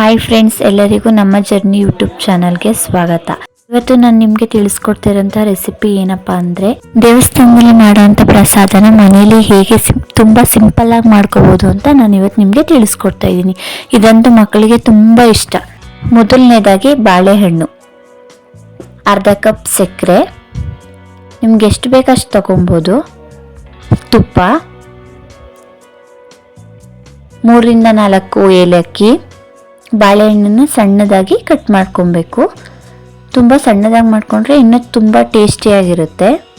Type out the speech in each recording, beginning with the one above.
Hi friends ಎಲ್ಲರಿಗೂ ನಮ್ಮ journey YouTube ಚಾನಲ್ಗೆ ಸ್ವಾಗತ. ಇವತ್ತು ನಾನು ನಿಮಗೆ ತಿಳಿಸ್ಕೊಡ್ತಿರೋಂಥ ರೆಸಿಪಿ ಏನಪ್ಪಾ ಅಂದರೆ, ದೇವಸ್ಥಾನದಲ್ಲಿ ಮಾಡುವಂತ ಪ್ರಸಾದನ ಮನೇಲಿ ಹೇಗೆ ತುಂಬಾ ತುಂಬ ಸಿಂಪಲ್ಲಾಗಿ ಮಾಡ್ಕೋಬಹುದು ಅಂತ ನಾನು ಇವತ್ತು ನಿಮಗೆ ತಿಳಿಸ್ಕೊಡ್ತಾ ಇದ್ದೀನಿ. ಇದಂತೂ ಮಕ್ಕಳಿಗೆ ತುಂಬ ಇಷ್ಟ. ಮೊದಲನೇದಾಗಿ ಬಾಳೆಹಣ್ಣು. ಅರ್ಧ ಕಪ್ ಸಕ್ಕರೆ. ನಿಮ್ಗೆ ಎಷ್ಟು ಬೇಕಷ್ಟು ತಗೊಬೋದು. ತುಪ್ಪ. ಮೂರಿಂದ ನಾಲ್ಕು ಏಲಕ್ಕಿ. ಬಾಳೆಹಣ್ಣನ್ನು ಸಣ್ಣದಾಗಿ ಕಟ್ ಮಾಡ್ಕೊಬೇಕು. ತುಂಬ ಸಣ್ಣದಾಗಿ ಮಾಡಿಕೊಂಡ್ರೆ ಇನ್ನೂ ತುಂಬ ಟೇಸ್ಟಿಯಾಗಿರುತ್ತೆ.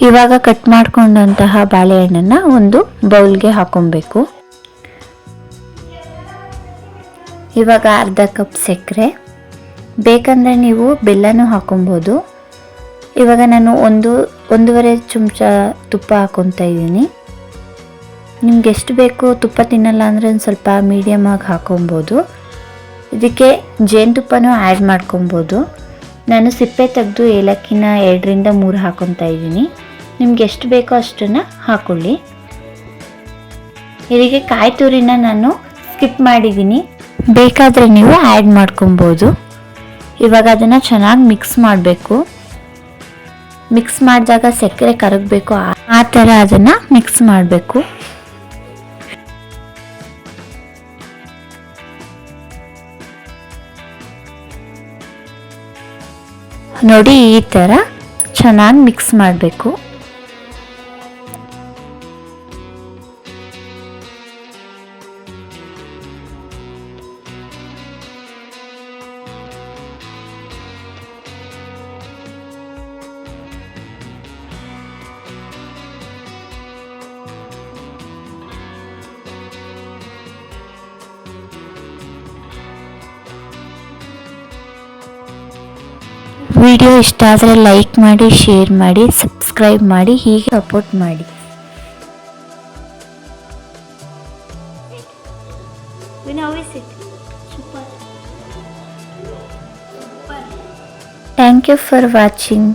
ಇವಾಗ ಕಟ್ ಮಾಡಿಕೊಂಡಂತಹ ಬಾಳೆಹಣ್ಣನ್ನು ಒಂದು ಬೌಲ್ಗೆ ಹಾಕೊಬೇಕು. ಇವಾಗ ಅರ್ಧ ಕಪ್ ಸಕ್ಕರೆ. ಬೇಕಂದರೆ ನೀವು ಬೆಲ್ಲನೂ ಹಾಕೊಬೋದು. ಇವಾಗ ನಾನು ಒಂದು, ಒಂದೂವರೆ ಚಮಚ ತುಪ್ಪ ಹಾಕೊತಾ ಇದ್ದೀನಿ. ನಿಮ್ಗೆ ಎಷ್ಟು ಬೇಕು ತುಪ್ಪ ತಿನ್ನಲ್ಲ ಅಂದರೆ ಒಂದು ಸ್ವಲ್ಪ ಮೀಡಿಯಮ್ ಆಗಿ ಹಾಕೊಬೋದು. ಇದಕ್ಕೆ ಜೇನುತುಪ್ಪನೂ ಆ್ಯಡ್ ಮಾಡ್ಕೊಬೋದು. ನಾನು ಸಿಪ್ಪೆ ತೆಗೆದು ಏಲಕ್ಕಿನ ಎರಡರಿಂದ ಮೂರು ಹಾಕೊತಾ ಇದ್ದೀನಿ. ನಿಮ್ಗೆ ಎಷ್ಟು ಬೇಕೋ ಅಷ್ಟನ್ನು ಹಾಕೊಳ್ಳಿ. ಇದಕ್ಕೆ ಕಾಯಿ ತುರಿನ ನಾನು ಸ್ಕಿಪ್ ಮಾಡಿದ್ದೀನಿ. ಬೇಕಾದರೆ ನೀವು ಆ್ಯಡ್ ಮಾಡ್ಕೊಬೋದು. ಇವಾಗ ಅದನ್ನು ಚೆನ್ನಾಗಿ ಮಿಕ್ಸ್ ಮಾಡಬೇಕು. ಮಿಕ್ಸ್ ಮಾಡಿದಾಗ ಸಕ್ಕರೆ ಕರಗಬೇಕು. ಆ ಥರ ಅದನ್ನು ಮಿಕ್ಸ್ ಮಾಡಬೇಕು. ನೋಡಿ ಈ ಥರ ಚೆನ್ನಾಗಿ ಮಿಕ್ಸ್ ಮಾಡಬೇಕು. ವಿಡಿಯೋ ಇಷ್ಟ ಆದರೆ ಲೈಕ್ ಮಾಡಿ ಶೇರ್ ಮಾಡಿ ಸಬ್ಸ್ಕ್ರೈಬ್ ಮಾಡಿ ಹೀಗೆ ಸಪೋರ್ಟ್ ಮಾಡಿ ಥ್ಯಾಂಕ್ ಯು ಫಾರ್ ವಾಚಿಂಗ್